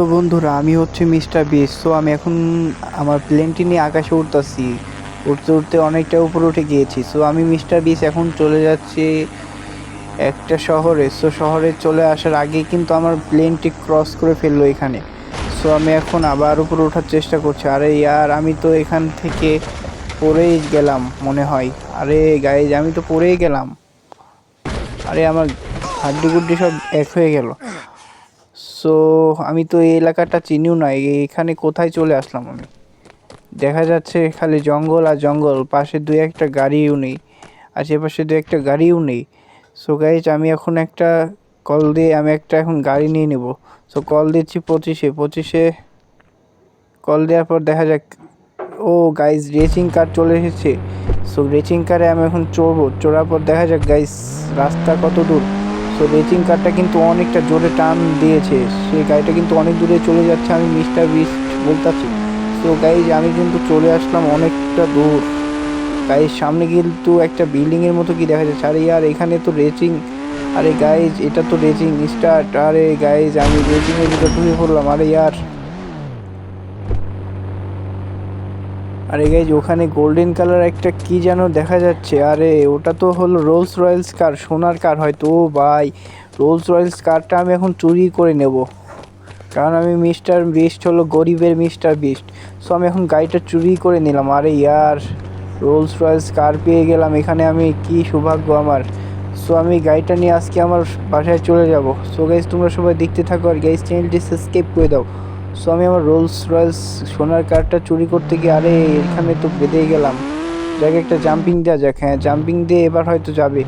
তো বন্ধুরা, আমি হচ্ছে মিস্টার বিস তো আমি এখন আমার প্লেনটি নিয়ে আকাশে উঠতেছি উঠতে উঠতে অনেকটা উপরে উঠে গিয়েছি। সো আমি মিস্টার বিস এখন চলে যাচ্ছি একটা শহরে। সো শহরে চলে আসার আগে কিন্তু আমার প্লেনটি ক্রস করে ফেলল এখানে। সো আমি এখন আবার উপরে ওঠার চেষ্টা করছি। আরে ইয়ার, আমি তো এখান থেকে পড়েই গেলাম মনে হয়। আরে গাইজ আমি তো পড়েই গেলাম। আরে আমার হাড্ডি গুড্ডি সব এক হয়ে গেল। সো আমি তো এই এলাকাটা চিনিও না এখানে কোথায় চলে আসলাম আমি? দেখা যাচ্ছে খালি জঙ্গল আর জঙ্গল, পাশে দুই একটা গাড়িও নেই আশেপাশে দু একটা গাড়িও নেই। সো গাইজ আমি এখন একটা কল দিয়ে, আমি একটা এখন গাড়ি নিয়ে নেব। সো কল দিচ্ছি পঁচিশে পঁচিশে কল দেওয়ার পর দেখা যাক। ও গাইজ রেসিং কার চলে এসেছে। সো রেসিং কারে আমি এখন চড়বো, চড়ার পর দেখা যাক গাইজ রাস্তা কত দূর? সো রেসিং কারটা কিন্তু অনেকটা জোরে টান দিয়েছে। সে গাড়িটা কিন্তু অনেক দূরে চলে যাচ্ছে, আমি মিস্টার বিস্ট বলতেছি। সো গাইজ আমি কিন্তু চলে আসলাম অনেকটা দূর। গাইজ সামনে কিন্তু একটা বিল্ডিংয়ের মতো কি দেখা যাচ্ছে? আরে আর এখানে তো রেসিং আরে গাইজ এটা তো রেসিং স্টার্ট আরে গাইজ আমি ভিতরে ভিতর ঢুকে পড়লাম। আরে ইয়ার। আরে গাইজ ওখানে গোল্ডেন কালার একটা কি যেন দেখা যাচ্ছে? আরে, ওটা তো হলো রোলস রয়েলস কার সোনার কার হয়তো। ও ভাই রোলস রয়েলস কারটা আমি এখন চুরি করে নেব। কারণ আমি মিস্টার বিস্ট হলো, গরিবের মিস্টার বিস্ট সো আমি এখন গাড়িটা চুরি করে নিলাম। আরে ইয়ার রোলস রয়েলস কার পেয়ে গেলাম। এখানে আমি, কি সৌভাগ্য আমার। সো আমি গাড়িটা নিয়ে আজকে আমার বাসায় চলে যাব। সো গাইজ তোমরা সবাই দেখতে থাকো। আর গাইজ চ্যানেলটি সাবস্ক্রাইব করে দাও। সো আমি আমার রোলস রয়েলস সোনার কারটা চুরি করতে গিয়ে, আরে, এখানে তো বেঁধে গেলাম। যাকে, একটা জাম্পিং দেওয়া যাক। হ্যাঁ জাম্পিং দিয়ে এবার হয়তো যাবে।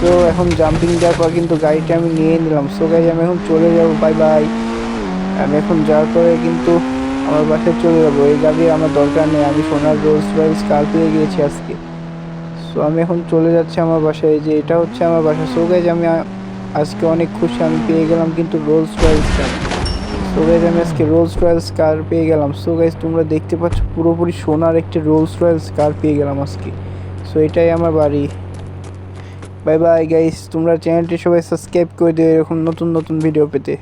সো এখন জাম্পিং দেওয়ার পর কিন্তু গাড়িটা আমি নিয়ে নিলাম। সো গাইজ আমি এখন চলে যাব। বাই বাই আমি এখন যাওয়ার পরে কিন্তু আমার বাসায় চলে যাব। এই গাড়ি আমার দরকার নেই। আমি সোনার রোলস রয়েলস কার পেয়ে গিয়েছি আজকে। সো আমি এখন চলে যাচ্ছি আমার বাসায়। যে, এটা হচ্ছে আমার বাসা। সো গাইজ আমি আজকে অনেক খুশি। আমি পেয়ে গেলাম কিন্তু রোলস রয়েলস সো গাইজ আমি আজকে রোলস রয়েলস কার পেয়ে গেলাম। সো গাইজ তোমরা দেখতে পাচ্ছ পুরোপুরি সোনার একটি রোলস রয়েলস কার পেয়ে গেলাম আজকে। সো এটাই আমার বাড়ি। বাই বাই গাইজ তোমরা চ্যানেলটি সবাই সাবস্ক্রাইব করে দিও এরকম নতুন নতুন ভিডিও পেতে।